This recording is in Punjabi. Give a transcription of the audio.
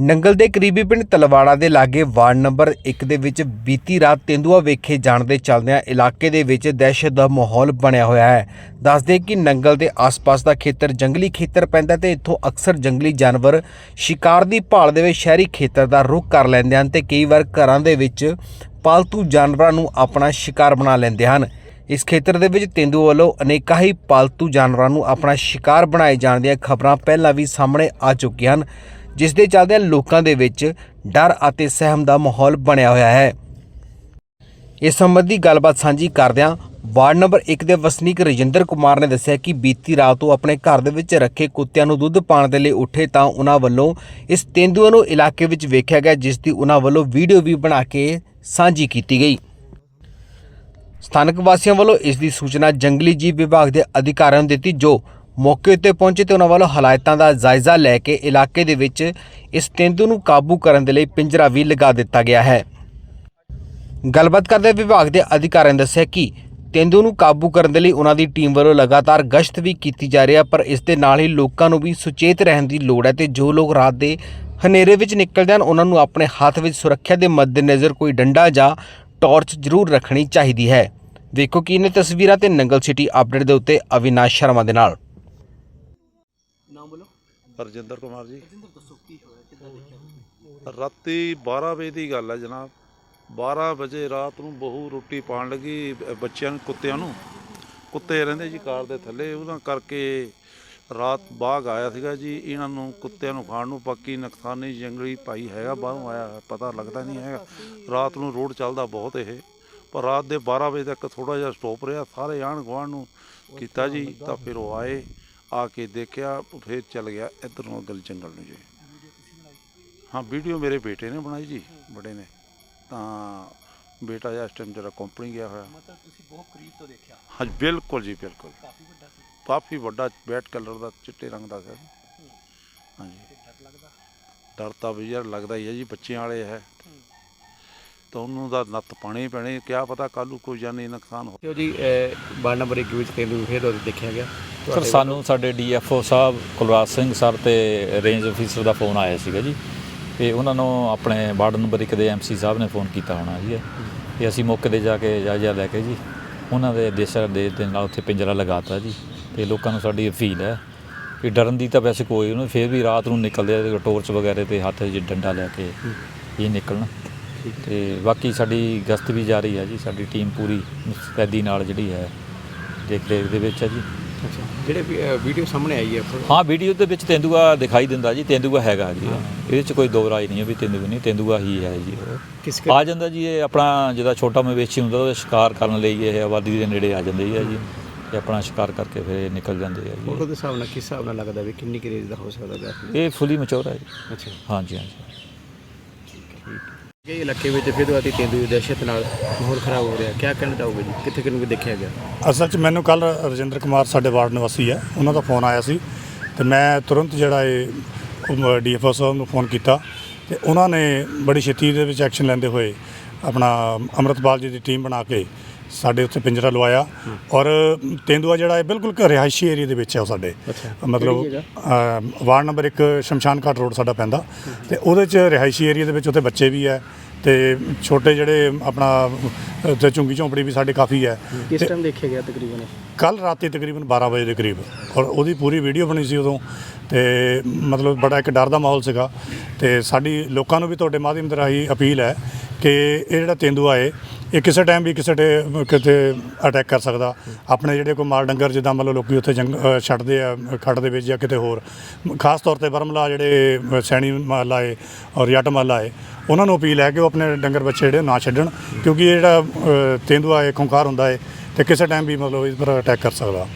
ਨੰਗਲ ਦੇ ਕਰੀਬੀ ਪਿੰਡ ਤਲਵਾੜਾ ਦੇ ਲਾਗੇ ਵਾਰਡ ਨੰਬਰ 1 ਦੇ ਵਿੱਚ ਬੀਤੀ ਰਾਤ ਤੇਂਦੂਆ ਵੇਖੇ ਜਾਣ ਦੇ ਚੱਲਦਿਆਂ ਇਲਾਕੇ ਦੇ ਵਿੱਚ ਦਹਿਸ਼ਤ ਦਾ ਮਾਹੌਲ ਬਣਿਆ ਹੋਇਆ ਹੈ। ਦੱਸਦੇ ਕਿ ਨੰਗਲ ਦੇ ਆਸ-ਪਾਸ ਦਾ ਖੇਤਰ ਜੰਗਲੀ ਖੇਤਰ ਪੈਂਦਾ ਤੇ ਇੱਥੋਂ ਅਕਸਰ ਜੰਗਲੀ ਜਾਨਵਰ ਸ਼ਿਕਾਰ ਦੀ ਭਾਲ ਦੇ ਵਿੱਚ ਸ਼ਹਿਰੀ ਖੇਤਰ ਦਾ ਰੁਖ ਕਰ ਲੈਂਦੇ ਹਨ ਤੇ ਕਈ ਵਾਰ ਘਰਾਂ ਦੇ ਵਿੱਚ ਪਾਲਤੂ ਜਾਨਵਰਾਂ ਨੂੰ ਆਪਣਾ ਸ਼ਿਕਾਰ ਬਣਾ ਲੈਂਦੇ ਹਨ। ਇਸ ਖੇਤਰ ਦੇ ਵਿੱਚ ਤੇਂਦੂ ਵੱਲੋਂ ਅਨੇਕਾਂ ਹੀ ਪਾਲਤੂ ਜਾਨਵਰਾਂ ਨੂੰ ਆਪਣਾ ਸ਼ਿਕਾਰ ਬਣਾਏ ਜਾਣ ਦੀਆਂ ਖਬਰਾਂ ਪਹਿਲਾਂ ਵੀ ਸਾਹਮਣੇ ਆ ਚੁੱਕੀਆਂ ਹਨ। ਜਿਸ ਦੇ ਚੱਲਦਿਆਂ ਲੋਕਾਂ ਦੇ ਵਿੱਚ ਡਰ ਅਤੇ ਸਹਿਮ ਦਾ ਮਾਹੌਲ ਬਣਿਆ ਹੋਇਆ ਹੈ। ਇਸ ਸੰਬੰਧੀ ਗੱਲਬਾਤ ਸਾਂਝੀ ਕਰਦਿਆਂ ਵਾਰਡ ਨੰਬਰ 1 ਦੇ ਵਸਨੀਕ ਰਜਿੰਦਰ ਕੁਮਾਰ ਨੇ ਦੱਸਿਆ ਕਿ ਬੀਤੀ ਰਾਤ ਉਹ ਆਪਣੇ ਘਰ ਦੇ ਵਿੱਚ ਰੱਖੇ ਕੁੱਤਿਆਂ ਨੂੰ ਦੁੱਧ ਪਾਣ ਦੇ ਲਈ ਉੱਠੇ ਤਾਂ ਉਹਨਾਂ ਵੱਲੋਂ ਇਸ ਤੇਂਦੂਏ ਨੂੰ ਇਲਾਕੇ ਵਿੱਚ ਵੇਖਿਆ ਗਿਆ, ਜਿਸ ਦੀ ਉਹਨਾਂ ਵੱਲੋਂ ਵੀਡੀਓ ਵੀ ਬਣਾ ਕੇ ਸਾਂਝੀ ਕੀਤੀ ਗਈ। ਸਥਾਨਕ ਵਾਸੀਆਂ ਵੱਲੋਂ ਇਸ ਦੀ ਸੂਚਨਾ ਜੰਗਲੀ ਜੀਵ ਵਿਭਾਗ ਦੇ ਅਧਿਕਾਰੀਆਂ ਨੂੰ ਦਿੱਤੀ, ਜੋ ਮੌਕੇ ਉੱਤੇ ਪਹੁੰਚੇ ਤੇ ਉਹਨਾਂ ਵੱਲੋਂ ਹਾਲਾਤਾਂ ਦਾ ਜਾਇਜ਼ਾ ਲੈ ਕੇ ਇਲਾਕੇ ਦੇ ਵਿੱਚ ਇਸ ਤੇਂਦੂ ਨੂੰ ਕਾਬੂ ਕਰਨ ਦੇ ਲਈ ਪਿੰਜਰਾ ਵੀ ਲਗਾ ਦਿੱਤਾ ਗਿਆ ਹੈ। ਗੱਲਬਾਤ ਕਰਦੇ ਵਿਭਾਗ ਦੇ ਅਧਿਕਾਰੀਆਂ ਨੇ ਦੱਸਿਆ ਕਿ ਤੇਂਦੂ ਨੂੰ ਕਾਬੂ ਕਰਨ ਦੇ ਲਈ ਉਹਨਾਂ ਦੀ ਟੀਮ ਵੱਲੋਂ ਲਗਾਤਾਰ ਗਸ਼ਤ ਵੀ ਕੀਤੀ ਜਾ ਰਹੀ ਹੈ, ਪਰ ਇਸ ਦੇ ਨਾਲ ਹੀ ਲੋਕਾਂ ਨੂੰ ਵੀ ਸੁਚੇਤ ਰਹਿਣ ਦੀ ਲੋੜ ਹੈ ਤੇ ਜੋ ਲੋਕ ਰਾਤ ਦੇ ਹਨੇਰੇ ਵਿੱਚ ਨਿਕਲਦੇ ਹਨ, ਉਹਨਾਂ ਨੂੰ ਆਪਣੇ ਹੱਥ ਵਿੱਚ ਸੁਰੱਖਿਆ ਦੇ ਮੱਦੇਨਜ਼ਰ ਕੋਈ ਡੰਡਾ ਜਾਂ ਟਾਰਚ ਜ਼ਰੂਰ ਰੱਖਣੀ ਚਾਹੀਦੀ ਹੈ। ਵੇਖੋ ਕਿ ਇਹਨੇ ਤਸਵੀਰਾਂ ਤੇ ਨੰਗਲ ਸਿਟੀ ਅਪਡੇਟ ਦੇ ਉੱਤੇ ਅਵਿਨਾਸ਼ ਸ਼ਰਮਾ ਦੇ ਨਾਲ। ਰਜਿੰਦਰ ਕੁਮਾਰ ਜੀ। ਰਾਤੀ 12 ਵਜੇ ਦੀ ਗੱਲ ਹੈ ਜਨਾਬ। 12 ਵਜੇ ਰਾਤ ਨੂੰ ਬਹੂ ਰੋਟੀ ਪਾਣ ਲੱਗੀ ਬੱਚਿਆਂ ਨੂੰ ਕੁੱਤਿਆਂ ਨੂੰ। ਕੁੱਤੇ ਰਹਿੰਦੇ ਜੀ ਕਾਰ ਦੇ ਥੱਲੇ ਉਹਨਾਂ ਕਰਕੇ ਰਾਤ ਬਾਗ ਆਇਆ ਸੀਗਾ ਜੀ। ਇਹਨਾਂ ਨੂੰ ਕੁੱਤਿਆਂ ਨੂੰ ਖਾਣ ਨੂੰ ਪੱਕੀ ਨੁਕਸਾਨੀ ਜੰਗਲੀ ਭਾਈ ਹੈਗਾ ਬਾਹਰੋਂ ਆਇਆ ਪਤਾ ਲੱਗਦਾ ਨਹੀਂ ਹੈਗਾ। ਰਾਤ ਨੂੰ ਰੋਡ ਚੱਲਦਾ ਬਹੁਤ ਇਹ ਪਰ ਰਾਤ ਦੇ 12 ਵਜੇ ਤੱਕ ਥੋੜਾ ਜਿਹਾ ਸਟਾਪ ਰਿਹਾ। ਸਾਰੇ ਆਣ ਗੁਆਂਢ ਨੂੰ ਕੀਤਾ ਜੀ ਤਾਂ ਫਿਰ ਉਹ ਆਏ। ਆ ਕੇ ਦੇਖਿਆ ਫਿਰ ਚੱਲ ਗਿਆ ਇੱਧਰੋਂ ਗਲ ਜੰਗਲ ਨੂੰ ਜੀ। ਹਾਂ ਵੀਡੀਓ ਮੇਰੇ ਬੇਟੇ ਨੇ ਬਣਾਈ ਜੀ ਬੜੇ ਨੇ। ਤਾਂ ਬੇਟਾ ਜਿਹਾ ਇਸ ਟਾਈਮ ਜਰਾ ਕੰਪਨੀ ਗਿਆ ਹੋਇਆ। ਮਤਲਬ ਤੁਸੀਂ ਬਹੁਤ ਕਰੀਬ ਤੋਂ ਦੇਖਿਆ। ਹਾਂ ਬਿਲਕੁਲ ਜੀ ਬਿਲਕੁਲ। ਕਾਫੀ ਵੱਡਾ ਸੀ। ਕਾਫੀ ਵੱਡਾ ਬੈਟ ਕਲਰ ਦਾ ਚਿੱਟੇ ਰੰਗ ਦਾ ਸੀ। ਹਾਂਜੀ ਡਰ ਲੱਗਦਾ। ਡਰ ਤਾਂ ਵੀ ਯਾਰ ਲੱਗਦਾ ਹੀ ਹੈ ਜੀ ਬੱਚਿਆਂ ਵਾਲੇ ਹੈ। ਤਾਂ ਉਹਨੂੰ ਦਾ ਨੱਤ ਪਾਣੀ ਪੈਣੇ ਕਿਆ ਪਤਾ ਕੱਲ੍ਹ ਨੂੰ ਕੋਈ ਜਾਨੀ ਨੁਕਸਾਨ ਹੋ ਉਹ ਜੀ ਵਾਰਡ ਨੰਬਰ 1 ਵਿੱਚ ਤੇਂਦੂ ਫੇਰ ਉਹ ਦੇਖਿਆ ਗਿਆ? ਸਰ ਸਾਨੂੰ ਸਾਡੇ ਡੀਐਫਓ ਸਾਹਿਬ ਕੁਲਰਾਜ ਸਿੰਘ ਸਰ ਤੇ ਰੇਂਜ ਅਫੀਸਰ ਦਾ ਫੋਨ ਆਇਆ ਸੀਗਾ ਜੀ। ਤੇ ਉਹਨਾਂ ਨੂੰ ਆਪਣੇ ਵਾਰਡ ਨੰਬਰ 1 ਦੇ ਐਮਸੀ ਸਾਹਿਬ ਨੇ ਫੋਨ ਕੀਤਾ ਹੋਣਾ ਜੀ। ਤੇ ਅਸੀਂ ਮੌਕੇ ਤੇ ਜਾ ਕੇ ਜਾਇਜ਼ਾ ਲੈ ਕੇ ਜੀ। ਉਹਨਾਂ ਦੇ ਦੇਸ਼ਰ ਦੇ ਦੇ ਨਾਲ ਉੱਥੇ ਪਿੰਜਰਾ ਲਗਾਤਾ ਜੀ। ਤੇ ਲੋਕਾਂ ਨੂੰ ਸਾਡੀ ਅਪੀਲ ਹੈ ਕਿ ਡਰਨ ਦੀ ਤਾਂ ਵੈਸੇ ਕੋਈ ਉਹਨੂੰ ਫੇਰ ਵੀ ਰਾਤ ਨੂੰ ਨਿਕਲਦੇ ਆ ਟੋਰਚ ਵਗੈਰੇ ਤੇ ਹੱਥ 'ਚ ਡੰਡਾ ਲੈ ਕੇ ਇਹ ਨਿਕਲਣ। ਤੇ ਬਾਕੀ ਸਾਡੀ ਗਸ਼ਤ ਵੀ ਜਾਰੀ ਹੈ ਜੀ ਸਾਡੀ ਟੀਮ ਪੂਰੀ ਮੁਸਤੈਦੀ ਨਾਲ ਜਿਹੜੀ ਹੈ ਦੇਖ ਰੇਖ ਦੇ ਵਿੱਚ ਹੈ ਜੀ। ਅੱਛਾ ਜਿਹੜੇ ਵੀਡੀਓ ਸਾਹਮਣੇ ਆਈ ਹੈ ਹਾਂ ਵੀਡੀਓ ਦੇ ਵਿੱਚ ਤੇਂਦੂਆ ਦਿਖਾਈ ਦਿੰਦਾ ਜੀ ਤੇਂਦੂਆ ਹੈਗਾ ਜੀ। ਇਹਦੇ ਚ ਕੋਈ ਦੋ ਰਾਏ ਨਹੀਂ ਹੈ ਵੀ ਤੇਂਦੂਆ ਨਹੀਂ ਤੇਂਦੂਆ ਹੀ ਹੈ ਜੀ। ਕਿਸ ਆ ਜਾਂਦਾ ਜੀ ਇਹ ਆਪਣਾ ਜਿਹਦਾ ਛੋਟਾ ਮਵੇਸ਼ੀ ਹੁੰਦਾ ਉਹਦਾ ਸ਼ਿਕਾਰ ਕਰਨ ਲਈ ਇਹ ਆਬਾਦੀ ਦੇ ਨੇੜੇ ਆ ਜਾਂਦੇ ਆ ਜੀ। ਤੇ ਆਪਣਾ ਸ਼ਿਕਾਰ ਕਰਕੇ ਫਿਰ ਨਿਕਲ ਜਾਂਦੇ ਆ ਫੋਟੋ ਦੇ ਹਿਸਾਬ ਨਾਲ ਕਿਸ ਹਿਸਾਬ ਨਾਲ ਲੱਗਦਾ ਵੀ ਕਿੰਨੀ ਕੁ ਰੇਂਜ ਦਾ ਹੋ ਸਕਦਾ ਹੈ ਜੀ ਇਹ ਫੁੱਲੀ ਮਚੋਰ ਹੈ ਜੀ। ਅੱਛਾ। ਹਾਂਜੀ ਹਾਂਜੀ। ਇਹ ਇਲਾਕੇ ਵਿੱਚ ਫਿਰ ਦੁਆਤੀ ਤੇਂਦੂ ਦੀ ਦਹਿਸ਼ਤ ਨਾਲ ਮਾਹੌਲ ਖਰਾਬ ਹੋ ਰਿਹਾ। ਕੀ ਕਹਿਣਾ ਚਾਹੋਗੇ ਜੀ? ਕਿੱਥੇ ਕਿਨੂੰ ਦੇਖਿਆ ਗਿਆ? ਅਸਲ 'ਚ ਮੈਨੂੰ ਕੱਲ ਰਜਿੰਦਰ ਕੁਮਾਰ ਸਾਡੇ ਵਾਰਡ ਨਿਵਾਸੀ ਹੈ। ਉਹਨਾਂ ਦਾ ਫੋਨ ਆਇਆ ਸੀ ਤੇ ਮੈਂ ਤੁਰੰਤ ਜਿਹੜਾ ਇਹ ਡੀਐਫਓ ਸਾਹਿਬ ਨੂੰ ਫੋਨ ਕੀਤਾ ਤੇ ਉਹਨਾਂ ਨੇ ਬੜੀ ਛੇਤੀ ਦੇ ਵਿੱਚ ਐਕਸ਼ਨ ਲੈਂਦੇ ਹੋਏ ਆਪਣਾ ਅੰਮ੍ਰਿਤਪਾਲ ਜੀ ਦੀ ਟੀਮ ਬਣਾ ਕੇ ਸਾਡੇ ਉੱਥੇ ਪਿੰਜਰਾ ਲਵਾਇਆ ਔਰ ਤੇਂਦੂਆ ਜਿਹੜਾ ਇਹ ਬਿਲਕੁਲ ਰਿਹਾਇਸ਼ੀ ਏਰੀਆ ਦੇ ਵਿੱਚ ਹੈ ਉਹ ਸਾਡੇ। ਮਤਲਬ ਅ, ਵਾਰਡ ਨੰਬਰ 1 ਸ਼ਮਸ਼ਾਨ ਘਾਟ ਰੋਡ ਸਾਡਾ ਪੈਂਦਾ। ਤੇ ਉਹਦੇ 'ਚ ਰਿਹਾਇਸ਼ੀ ਏਰੀਆ ਦੇ ਵਿੱਚ ਉੱਥੇ ਬੱਚੇ ਵੀ ਹੈ ਤੇ ਛੋਟੇ ਜਿਹੜੇ ਆਪਣਾ ਉੱਥੇ ਝੁੰਗੀ ਝੌਂਪੜੀ ਵੀ ਸਾਡੇ ਕਾਫੀ ਹੈ। ਕਿਸ ਟਾਈਮ ਦੇਖਿਆ ਗਿਆ ਤਕਰੀਬਨ ਇਹ? ਕੱਲ ਰਾਤੀ ਤਕਰੀਬਨ 12 ਵਜੇ ਦੇ ਕਰੀਬ। ਔਰ ਉਹਦੀ ਪੂਰੀ ਵੀਡੀਓ ਬਣੀ ਸੀ ਉਦੋਂ। ਤੇ ਮਤਲਬ ਬੜਾ ਇੱਕ ਡਰ ਦਾ ਮਾਹੌਲ ਸੀਗਾ। ਤੇ ਸਾਡੀ ਲੋਕਾਂ ਨੂੰ ਵੀ ਤੁਹਾਡੇ ਮਾਧਿਅਮ ਦੇ ਰਾਹੀਂ ਅਪੀਲ ਹੈ ਕਿ ਇਹ ਜਿਹੜਾ ਤੇਂਦੂਆ ਹੈ ਇਹ ਕਿਸੇ ਟਾਈਮ ਵੀ ਕਿਸੇ ਟੇ- ਕਿਤੇ ਅਟੈਕ ਕਰ ਸਕਦਾ। ਆਪਣੇ ਜਿਹੜੇ ਕੋਈ ਮਾਲ ਡੰਗਰ ਜਿੱਦਾਂ ਮਤਲਬ ਲੋਕੀ ਉੱਥੇ ਜੰਗ ਅ, ਛੱਡਦੇ ਆ ਖੱਡ ਦੇ ਵਿੱਚ ਜਾਂ ਕਿਤੇ ਹੋਰ। ਖਾਸ ਤੌਰ ਤੇ ਬਰਮਲਾ ਜਿਹੜੇ ਅ, ਸੈਣੀ ਮਹੱਲਾ ਏ ਔਰ ਜੱਟ ਮਹੱਲਾ ਏ ਉਹਨਾਂ ਨੂੰ ਅਪੀਲ ਹੈ ਕਿ ਉਹ ਆਪਣੇ ਡੰਗਰ ਬੱਚੇ ਜਿਹੜੇ ਨਾ ਛੱਡਣ ਕਿਉਂਕਿ ਇਹ ਜਿਹੜਾ ਅ, ਤੇਂਦੂਆ ਹੈ ਖੁੰਖਾਰ ਹੁੰਦਾ ਏ ਤੇ ਕਿਸੇ ਟਾਈਮ ਵੀ ਮਤਲਬ ਇਸ ਪਰ ਅਟੈਕ ਕਰ ਸਕਦਾ।